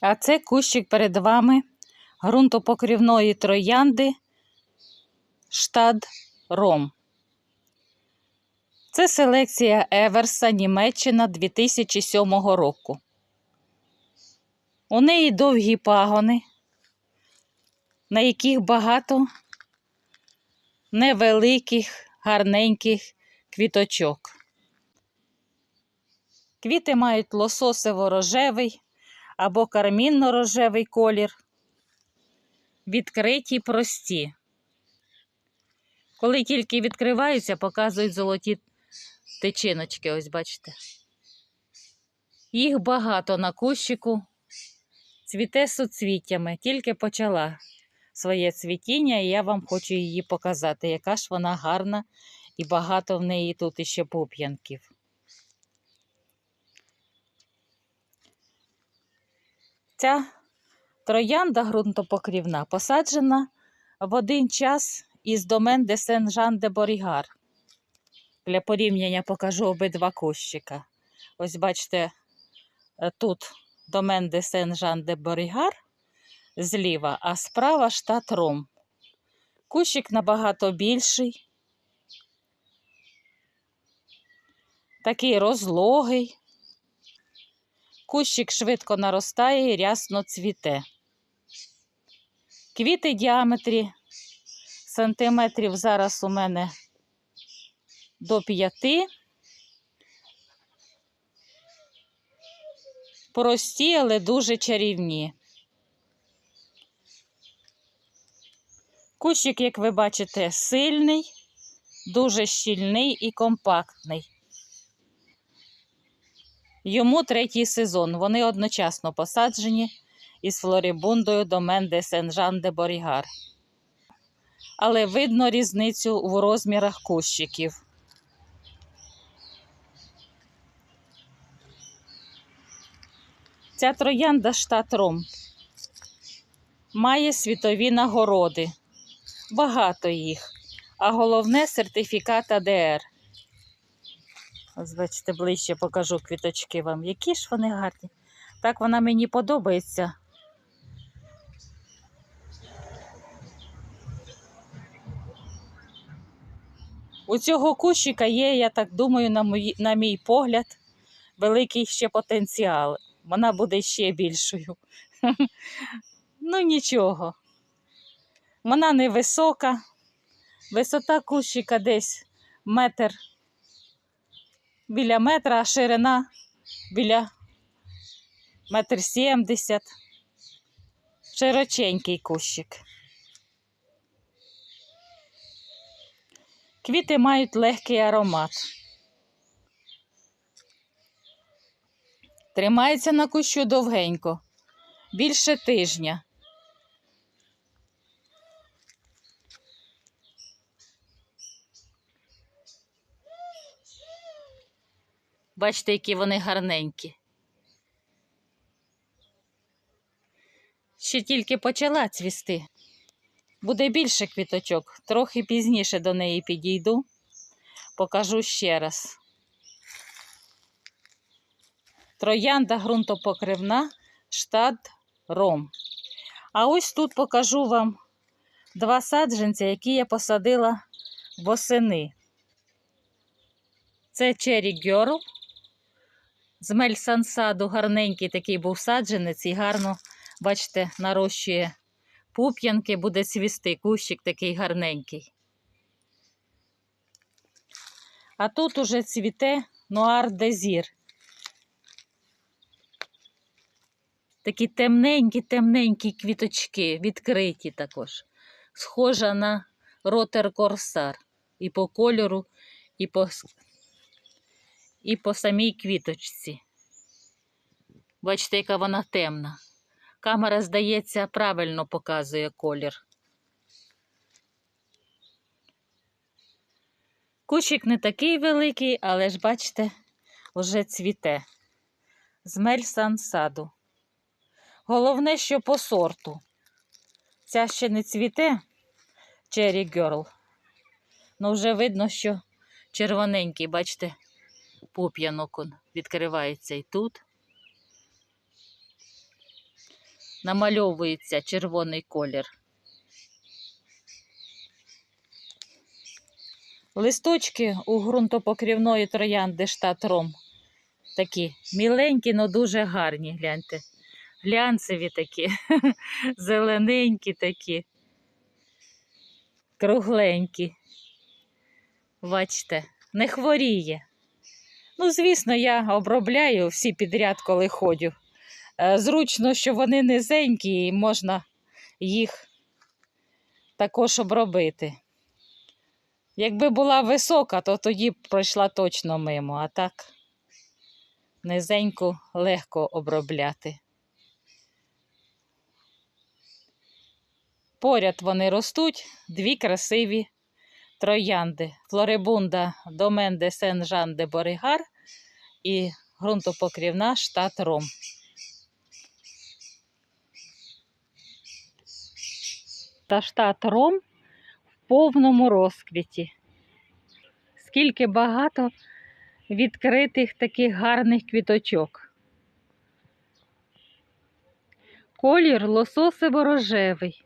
А це кущик перед вами ґрунтопокрівної троянди штад Ром. Це селекція Еверса Німеччина 2007 року. У неї довгі пагони, на яких багато невеликих, гарненьких квіточок. Квіти мають лососево-рожевий або кармінно-рожевий колір. Відкриті прості. Коли тільки відкриваються, показують золоті тичиночки, ось бачите. Їх багато на кущику. Цвіте суцвіттями, тільки почала своє цвітіння, і я вам хочу її показати, яка ж вона гарна і багато в неї тут іще пуп'янків. Ця троянда ґрунтопокрівна посаджена в один час із домен де Сен-Жан де Борігар. Для порівняння покажу обидва кущика. Ось бачите, е, тут домен де Сен-Жан де Борігар зліва, а справа штат Ром. Кущик набагато більший, такий розлогий. Кущик швидко наростає і рясно цвіте. Квіти діаметрі сантиметрів зараз у мене до п'яти. Прості, але дуже чарівні. Кущик, як ви бачите, сильний, дуже щільний і компактний. Йому третій сезон. Вони одночасно посаджені із флорібундою до Менде Сен-Жан де Борігар. Але видно різницю в розмірах кущиків. Ця троянда штат Ром має світові нагороди. Багато їх. А головне сертифікат АДР. Ось бачите, ближче покажу квіточки вам. Які ж вони гарні. Так вона мені подобається. У цього кущика є, я так думаю, на, мої, на мій погляд, великий ще потенціал. Вона буде ще більшою. Ну нічого. Вона невисока. Висота кущика десь метр біля метра, а ширина біля метр сімдесят. Широченький кущик. Квіти мають легкий аромат. Тримається на кущу довгенько, більше тижня. Бачите, які вони гарненькі. Ще тільки почала цвісти. Буде більше квіточок, трохи пізніше до неї підійду, покажу ще раз. Троянда ґрунтопокривна, штат Ром. А ось тут покажу вам два саджанця, які я посадила восени. Це Cherry Girl. З мельсансаду гарненький такий був саджанець і гарно, бачите, нарощує пуп'янки, буде цвісти, кущик такий гарненький. А тут уже цвіте нуар дезір. Такі темненькі, темненькі квіточки, відкриті також. Схожа на ротер корсар. І по кольору, і по і по самій квіточці. Бачите, яка вона темна. Камера, здається, правильно показує колір. Кущик не такий великий, але ж, бачите, вже цвіте. З мельсан саду. Головне, що по сорту. Ця ще не цвіте Cherry Girl. Ну, вже видно, що червоненький, бачите, пуп'янок он відкривається і тут. намальовується червоний колір. Листочки у ґрунтопокрівної троянди штат Ром. Такі міленькі, але дуже гарні, гляньте. Глянцеві такі, зелененькі такі, кругленькі. Бачите, не хворіє. Ну, звісно, я обробляю всі підряд, коли ходю. Е, Зручно, що вони низенькі і можна їх також обробити. Якби була висока, то тоді б пройшла точно мимо, а так низеньку легко обробляти. Поряд вони ростуть дві красиві троянди. Флорибунда Домен де Сен-Жан де Боригар і ґрунтопокрівна штат Ром. Та штат Ром в повному розквіті. Скільки багато відкритих таких гарних квіточок. Колір лососево-рожевий.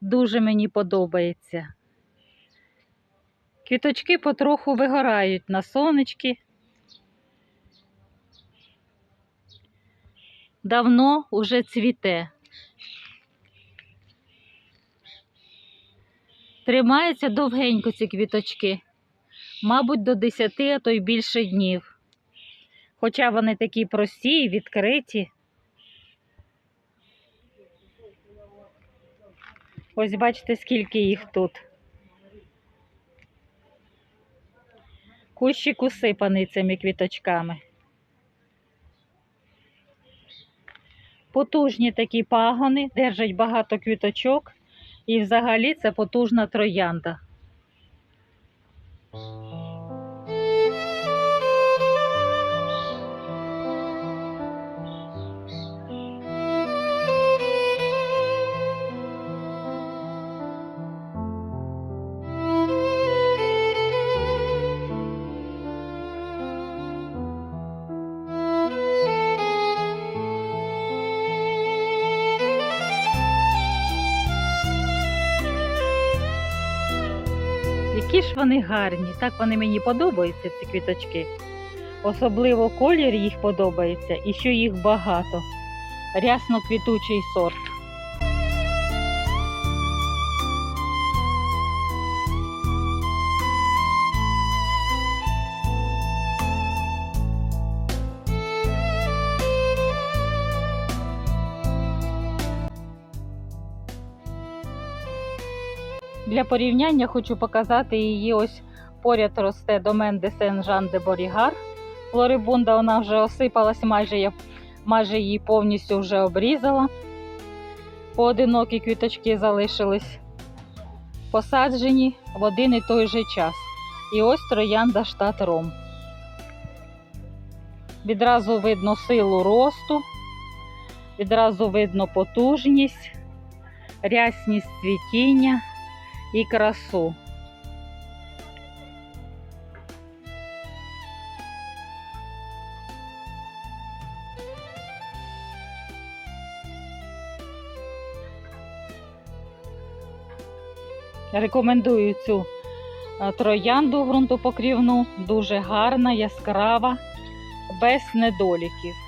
Дуже мені подобається. Квіточки потроху вигорають на сонечки. Давно уже цвіте. Тримаються довгенько ці квіточки, мабуть, до 10, а то й більше днів. Хоча вони такі прості і відкриті. Ось бачите, скільки їх тут. Кущик усипаний цими квіточками. Потужні такі пагони, держать багато квіточок. І взагалі це потужна троянда. Ж вони гарні, так вони мені подобаються, ці квіточки. Особливо колір їх подобається і що їх багато. Рясно квітучий сорт. Для порівняння хочу показати її ось поряд росте домен де Сен-Жан де Борігар. Флорибунда вона вже осипалась, майже я майже її повністю вже обрізала. Поодинокі квіточки залишились посаджені в один і той же час. І ось троянда штат Ром. Відразу видно силу росту, відразу видно потужність, рясність цвітіння і красу. Рекомендую цю троянду ґрунтопокрівну, дуже гарна, яскрава, без недоліків.